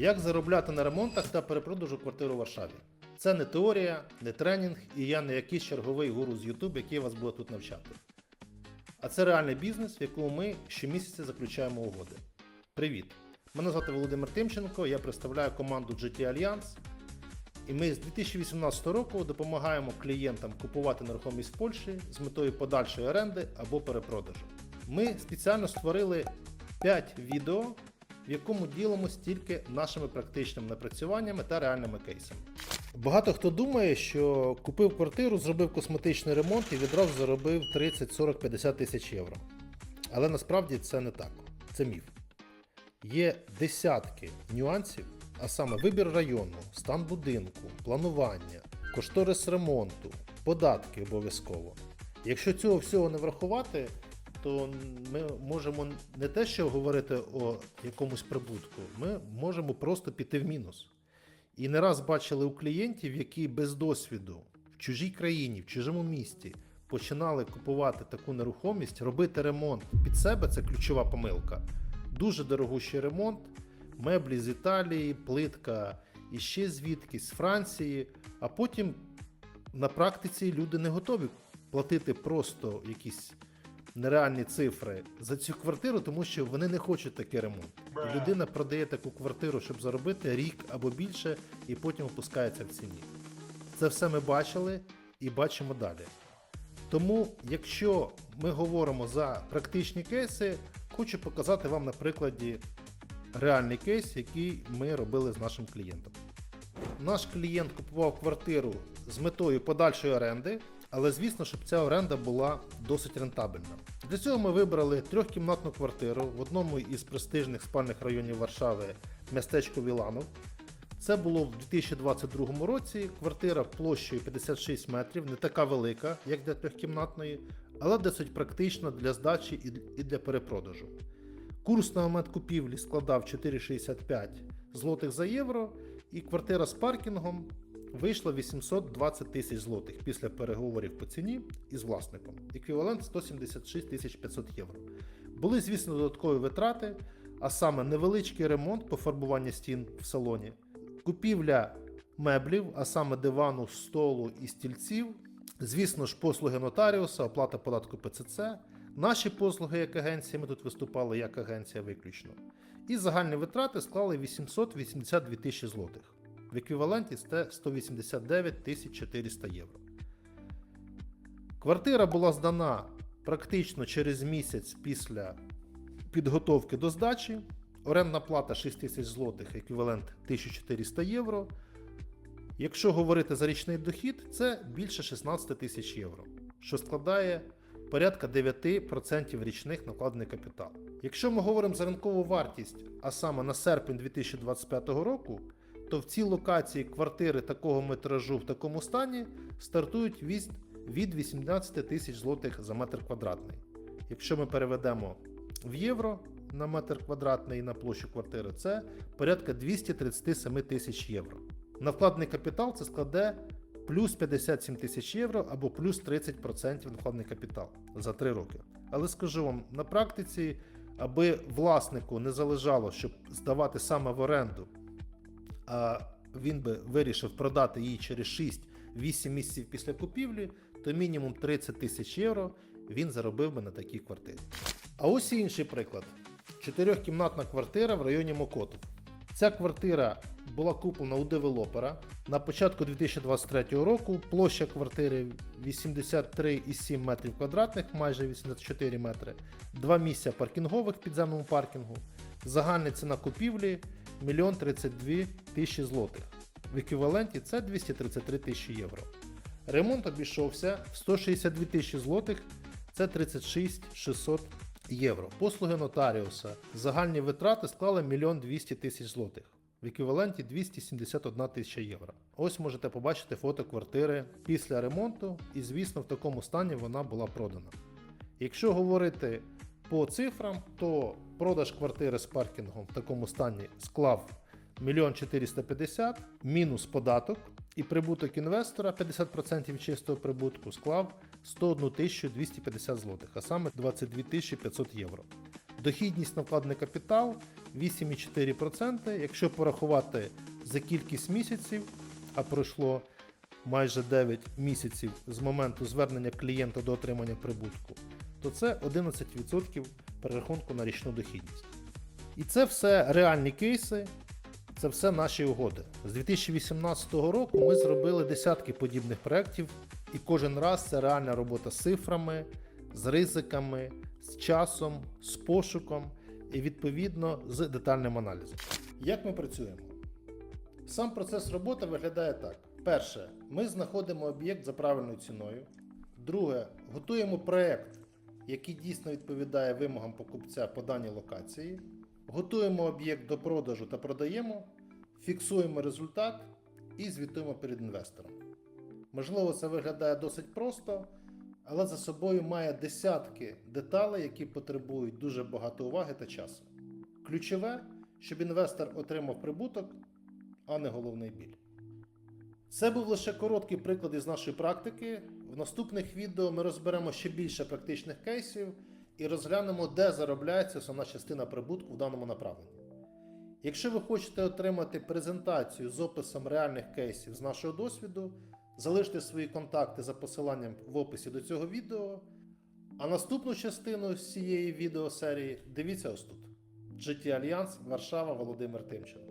Як заробляти на ремонтах та перепродажу квартир у Варшаві? Це не теорія, не тренінг, і я не якийсь черговий гуру з YouTube, який вас буде тут навчати. А це реальний бізнес, в якому ми щомісяця заключаємо угоди. Привіт! Мене звати Володимир Тимченко, я представляю команду GT Alliance. І ми з 2018 року допомагаємо клієнтам купувати нерухомість в Польщі з метою подальшої оренди або перепродажу. Ми спеціально створили 5 відео, в якому ділимось тільки нашими практичними напрацюваннями та реальними кейсами. Багато хто думає, що купив квартиру, зробив косметичний ремонт і відразу заробив 30, 40, 50 тисяч євро. Але насправді це не так. Це міф. Є десятки нюансів, а саме вибір району, стан будинку, планування, кошторис ремонту, податки обов'язково. Якщо цього всього не врахувати, то ми можемо не те, що говорити о якомусь прибутку, ми можемо просто піти в мінус. І не раз бачили у клієнтів, які без досвіду в чужій країні, в чужому місті починали купувати таку нерухомість, робити ремонт під себе це ключова помилка. Дуже дорогущий ремонт, меблі з Італії, плитка і ще звідкись з Франції. А потім на практиці люди не готові платити просто якісь нереальні цифри за цю квартиру, тому що вони не хочуть такий ремонт. І людина продає таку квартиру, щоб заробити рік або більше, і потім опускається в ціні. Це все ми бачили і бачимо далі. Тому, якщо ми говоримо за практичні кейси, хочу показати вам на прикладі реальний кейс, який ми робили з нашим клієнтом. Наш клієнт купував квартиру з метою подальшої оренди, але звісно, щоб ця оренда була досить рентабельна. Для цього ми вибрали трьохкімнатну квартиру в одному із престижних спальних районів Варшави містечко Віланов. Це було в 2022 році. Квартира площею 56 метрів, не така велика, як для трьохкімнатної, але досить практична для здачі і- для перепродажу. Курс на момент купівлі складав 4,65 злотих за євро, і квартира з паркінгом вийшла 820 тисяч злотих після переговорів по ціні із власником. Еквівалент 176 тисяч 500 євро. Були, звісно, додаткові витрати, а саме невеличкий ремонт пофарбування стін в салоні, купівля меблів, а саме дивану, столу і стільців. Звісно ж, послуги нотаріуса, оплата податку ПЦЦ. Наші послуги як агенція, ми тут виступали як агенція виключно. І загальні витрати склали 882 тисячі злотих. В еквіваленті це 189 400 євро. Квартира була здана практично через місяць після підготовки до здачі. Орендна плата 6 тисяч злотих, еквівалент 1400 євро. Якщо говорити за річний дохід, це більше 16 тисяч євро, що складає порядка 9% річних накладений капітал. Якщо ми говоримо за ринкову вартість, а саме на серпень 2025 року, то в цій локації квартири такого метражу в такому стані стартують від, від 18 тисяч злотих за метр квадратний. Якщо ми переведемо в євро на метр квадратний на площу квартири, це порядка 237 тисяч євро. На вкладений капітал це складе плюс 57 тисяч євро або плюс 30% на вкладений капітал за 3 роки. Але скажу вам, на практиці, аби власнику не залежало, щоб здавати саме в оренду, а він би вирішив продати її через 6-8 місяців після купівлі, то мінімум 30 тисяч євро він заробив би на такій квартирі. А ось і інший приклад: чотирьохкімнатна квартира в районі Мокоту. Ця квартира була куплена у девелопера на початку 2023 року. Площа квартири 83,7 метрів квадратних, майже 84 метри, два місця паркінгових в підземному паркінгу. Загальна ціна купівлі 1 32 тисячі злотих. В еквіваленті це 233 тисячі євро. Ремонт обійшовся в 162 тисячі злотих, це 36 600 євро. Послуги нотаріуса. Загальні витрати склали 1 200 тисяч злотих. В еквіваленті 271 тисяча євро. Ось можете побачити фото квартири після ремонту, і звісно, в такому стані вона була продана. Якщо говорити по цифрам, то продаж квартири з паркінгом в такому стані склав 1 450 мінус податок, і прибуток інвестора 50% чистого прибутку склав 101 250 злотих, а саме 22 500 євро. Дохідність на вкладений капітал 8,4%. Якщо порахувати за кількість місяців, а пройшло майже 9 місяців з моменту звернення клієнта до отримання прибутку, то це 11% перерахунку на річну дохідність. І це все реальні кейси, це все наші угоди. З 2018 року ми зробили десятки подібних проєктів, і кожен раз це реальна робота з цифрами, з ризиками, з часом, з пошуком і відповідно з детальним аналізом. Як ми працюємо? Сам процес роботи виглядає так: перше, ми знаходимо об'єкт за правильною ціною. Друге, готуємо проєкт, який дійсно відповідає вимогам покупця по даній локації. Готуємо об'єкт до продажу та продаємо, фіксуємо результат і звітуємо перед інвестором. Можливо, це виглядає досить просто, але за собою має десятки деталей, які потребують дуже багато уваги та часу. Ключове, щоб інвестор отримав прибуток, а не головний біль. Це був лише короткий приклад із нашої практики. В наступних відео ми розберемо ще більше практичних кейсів і розглянемо, де заробляється основна частина прибутку в даному направленні. Якщо ви хочете отримати презентацію з описом реальних кейсів з нашого досвіду, залиште свої контакти за посиланням в описі до цього відео. А наступну частину з цієї відеосерії дивіться ось тут: GT Альянс, Варшава, Володимир Тимченко.